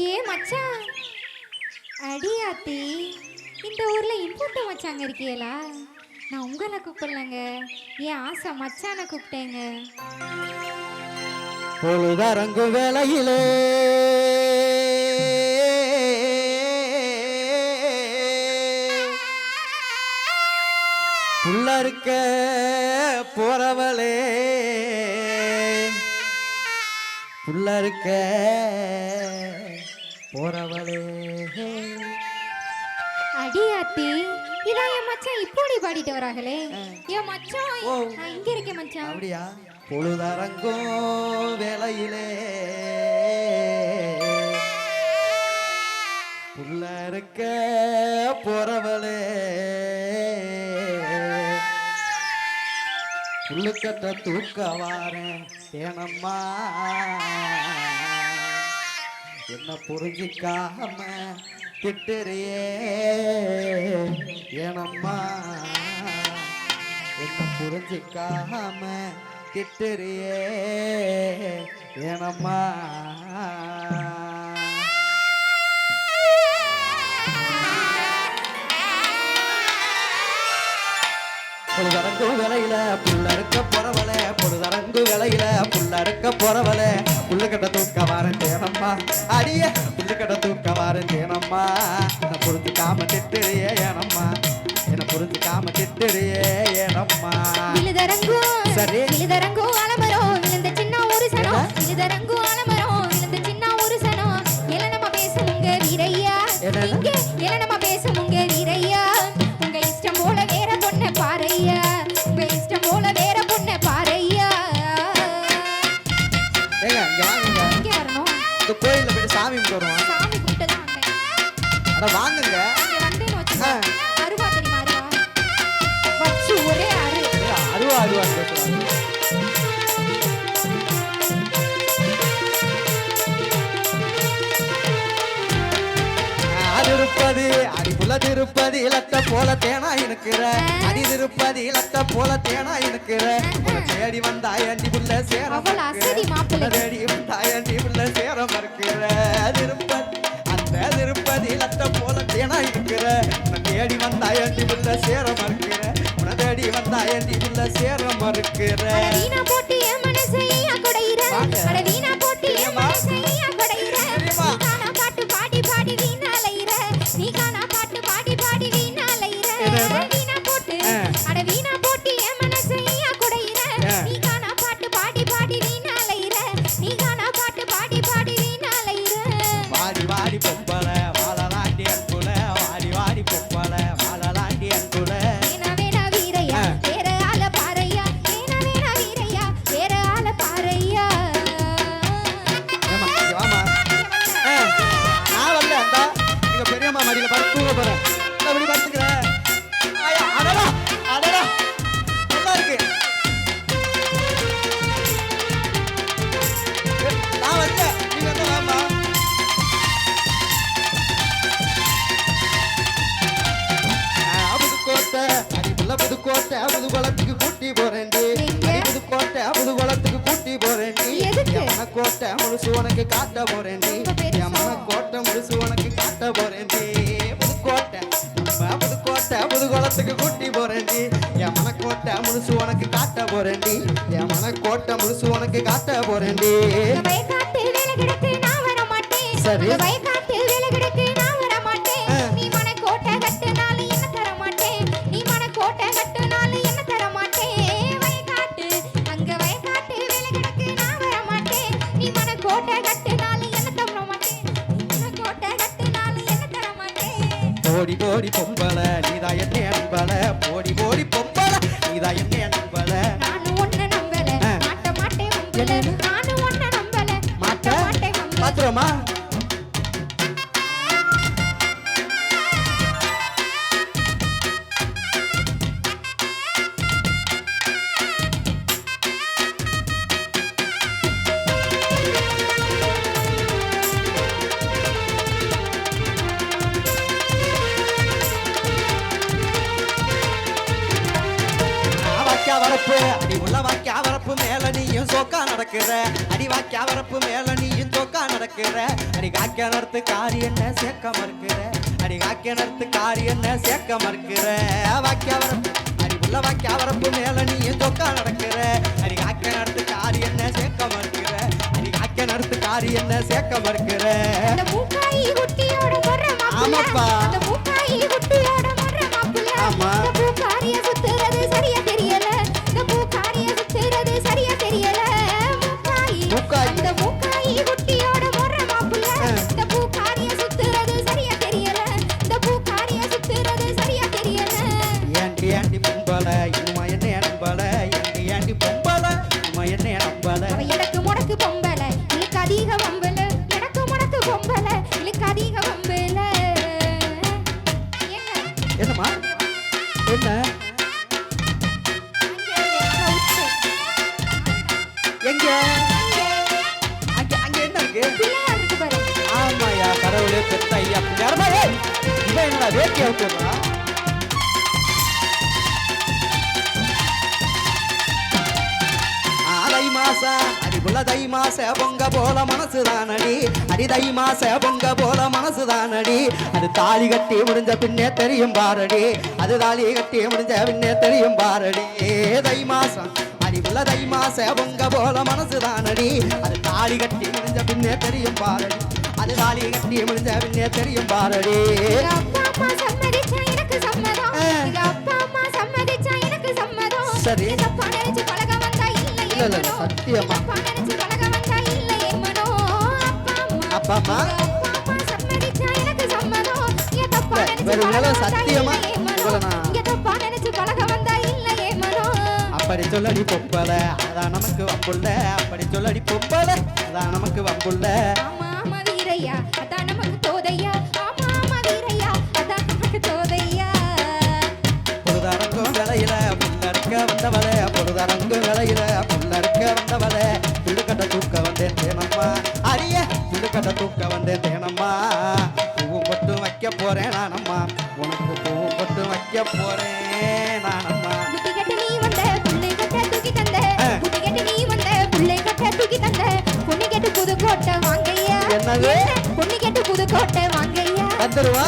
ஏ மச்சான் அடியாத்தி இந்த ஊர்ல இம்புட்டு மச்சாங்க இருக்கீங்களா நான் உங்களை கூப்பிடலங்க. ஏன் ஆசை மச்சானை கூப்பிட்டேங்க. பொழுதரங்கும் வேலையிலே புள்ள இருக்க போறவளே புள்ள இருக்க. போறவளே. அடியாத்தி இதான் என் மச்சான் இப்படி பாடிட்டு வராங்களே. என் மச்சான். நான் இங்க இருக்கேன் மச்சான். அப்படியா? பொழுதரங்கும் வேளையிலே. புள்ள இருக்க போறவளே. புள்ளுக்கட்ட தூக்க வாரேன் ஏனம்மா? என்ன புரிஞ்சிக்காம திட்டுறியே? ஏனம்மா? என்ன புரிஞ்சிக்காம திட்டுறியே? ஏனம்மா? பொழுதரங்கு விலையில புள்ள இருக்க போறவள பொழுதரங்கு விலையில புள்ள இருக்க போறவள. புல்லு தூக்க வாரன் தேனம்மா. அடிய புல்லு தூக்க வாரன் தேனம்மா. என்ன புரிஞ்சுக்காம திட்டுறியே ஏனம்மா. என்னை புரிஞ்சுக்காம திட்டுறியே ஏனம்மா. திருப்பதி அடிப்புல திருப்பதி இலத்த போல தேனா இனுக்கிற அடி திருப்பதி இலத்த போல தேனா இனுக்கிற உன்னை தேடி வந்தா ஏண்டி புள்ள சேர தேடி வந்தா ஏண்டி புள்ள சேர மறுக்கிற. திருப்பதி அந்த திருப்பதி இலத்த போல தேனா இனுக்கிற உன்னை தேடி வந்தா ஏண்டி புள்ள சேர மறுக்கிற. உன்னை தேடி வந்தா ஏண்டி புள்ள சேர மறுக்கிற. புதுக்கோட்டை, புதுக்குளத்துக்கு கூட்டி போறேன்டி. புதுக்கோட்டை, புதுக்குளத்துக்கு கூட்டி போறேன்டி. எதுக்கு? என் மனக்கோட்டை முழுசு உனக்கு காட்ட போறேன்டி? என் மனக்கோட்டை முழுசு உனக்கு காட்ட போறேன்டி புதுக்கோட்டை புதுக்கோட்டை புதுக்குளத்துக்கு கூட்டி போறேன்டி என் மனக்கோட்டை முழுசு உனக்கு காட்ட போறேன்டி என் மனக்கோட்டை முழுசு உனக்கு காட்ட போறேன்டி சரி. போடி பொம்பள நீதா என்ன அன்பல. போடி போடி பொம்பள நீதா என்ன அன்பல. நானும் வரப்பு மேல நீயும் சோக்கா நடக்கிற. அடி வாக்கியா வரப்பு மேல நீயும் சோக்கா நடக்கிற. அடி காக்கிய நடத்து காரி என்ன சேர்க்க மறுக்கிற. அடி காக்கிய நடத்து காரி என்ன சேர்க்க மறுக்கிற. வாக்கியா வரப்பு அடி உள்ள வாக்கியா வரப்பு மேல நீயும் சோக்கா நடக்கிற. அடி காக்கிய நடத்து காரி என்ன சேர்க்க மறுக்கிற. அடி காக்கிய நடத்து காரி என்ன சேர்க்க மறுக்கிற. ஆமாப்பா. ஆமா. இவன் என்னடா வேட்டி அவுத்துறா தை மாச அடிபுள்ள தை மாச பொங்க போல மனசுதானடி அடி தை மாச பொங்க போல மனசுதானடி அது தாலி கட்டி முடிஞ்ச பின்னே தெரியும் பாரடி அது தாலி கட்டி முடிஞ்ச பின்னே தெரியும் பாரடி தை மாசம் அடிபுள்ள தை மாச பொங்க போல மனசுதானடி அது தாலி கட்டி முடிஞ்ச பின்னே தெரியும் பாரடி அது தாலி கட்டி முடிஞ்ச பின்னே தெரியும் பாரடி எங்க அம்மா சம்மதிச்சா எனக்கு சம்மதம். எங்க அப்பா அம்மா சம்மதிச்சா எனக்கு சம்மதம். சரி. அப்பா நினைச்சு பழக வந்தா இல்ல இல்ல, சத்தியமா. அப்பா நினைச்சு பழக வந்தா இல்ல ஏமனோ அப்பா அப்பா அம்மா? அப்பா அம்மா சம்மதிச்சா எனக்கு சம்மதம். எங்க அப்பா இல்ல, நினைச்சு வேற பழக வேலை வந்தா சத்தியமா? இல்ல ஏமனோ உங்களை நான் எங்க அப்பா நினைச்சு பழக வந்தா இல்ல ஏமனோ அப்படி சொல்லடி பொம்பல அதான் நமக்கு வம்புள்ள. அப்படி சொல்லடி பொம்பல அதான் நமக்கு வம்புள்ள. ஆமா ஆமா வீரையா அதான் வந்தவளே புல்லுக்கட்ட தூக்க வந்தேன் தேனம்மா. அரிய புல்லுக்கட்ட தூக்க வந்தேன் தேனம்மா. பூவும் பொட்டு வைக்க போறேன் நானம்மா. உனக்கு பூவும் பொட்டு வைக்க போறேன் நானம்மா. புத்தி கட்டு நீ வந்த புள்ளை கட்ட தூக்கி தந்த. ஆ. புத்தி கட்டு நீ வந்த புள்ளை கட்ட தூக்கி தந்த. பொண்ணு கெட்டு புது கோட்டை வாங்கையா என்னது? பொண்ணு கெட்டு புது கோட்டை வாங்கையா வந்துருவா